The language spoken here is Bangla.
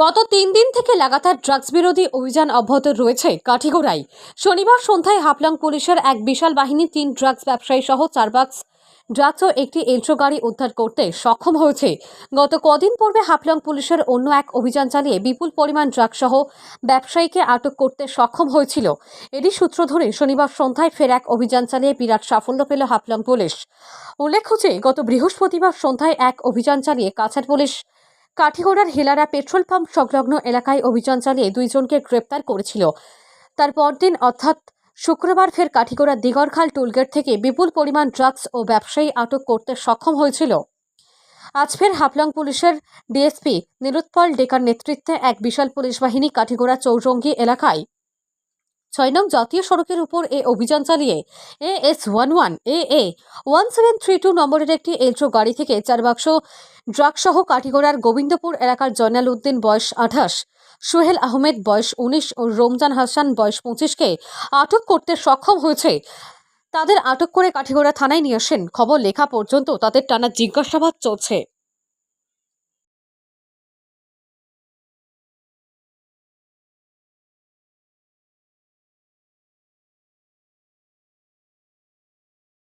গত তিন দিন থেকে লাগাতার ড্রাগস বিরোধী অভিযান অব্যাহত রয়েছে কাঠিগোড়ায়। শনিবার সন্ধ্যায় হাফলং পুলিশের এক বিশাল বাহিনী তিন ড্রাগস ব্যবসায়ী সহ চার বাক্স ড্রাগস ও একটি এন্ট্রো গাড়ি উদ্ধার করতে সক্ষম হয়েছে। গত কদিন পূর্বে হাফলং পুলিশের অন্য এক অভিযান চালিয়ে বিপুল পরিমাণ ড্রাগস সহ ব্যবসায়ীকে আটক করতে সক্ষম হয়েছিল। এরই সূত্র ধরে শনিবার সন্ধ্যায় ফের এক অভিযান চালিয়ে বিরাট সাফল্য পেল হাফলং পুলিশ। উল্লেখ্য যে, গত বৃহস্পতিবার সন্ধ্যায় এক অভিযান চালিয়ে কাছাড় পুলিশ কাঠিগোড়ার হেলারা পেট্রোল পাম্প সংলগ্ন এলাকায় অভিযান চালিয়ে দুইজনকে গ্রেপ্তার করেছিল। তার পরদিন অর্থাৎ শুক্রবার ফের কাঠিগোড়ার দিগরখাল টোলগেট থেকে বিপুল পরিমাণ ড্রাগস ও ব্যবসায়ী আটক করতে সক্ষম হয়েছিল। আজ ফের হাফলং পুলিশের ডিএসপি নিরুৎপল ডেকার নেতৃত্বে এক বিশাল পুলিশ বাহিনী কাঠিগোড়া চৌরঙ্গি এলাকায় ছয় নং জাতীয় সড়কের উপর এ অভিযান চালিয়ে A S one one A A one seven three two নম্বরের একটি এলট্রো গাড়ি থেকে চার বাক্স ড্রাগসহ কাঠিগোড়ার গোবিন্দপুর এলাকার জয়নাল উদ্দিন, বয়স আঠাশ, সোহেল আহমেদ, বয়স উনিশ ও রমজান হাসান, বয়স পঁচিশকে আটক করতে সক্ষম হয়েছে। তাদের আটক করে কাঠিগোড়া থানায় নিয়ে আসেন। খবর লেখা পর্যন্ত তাদের টানা জিজ্ঞাসাবাদ চলছে।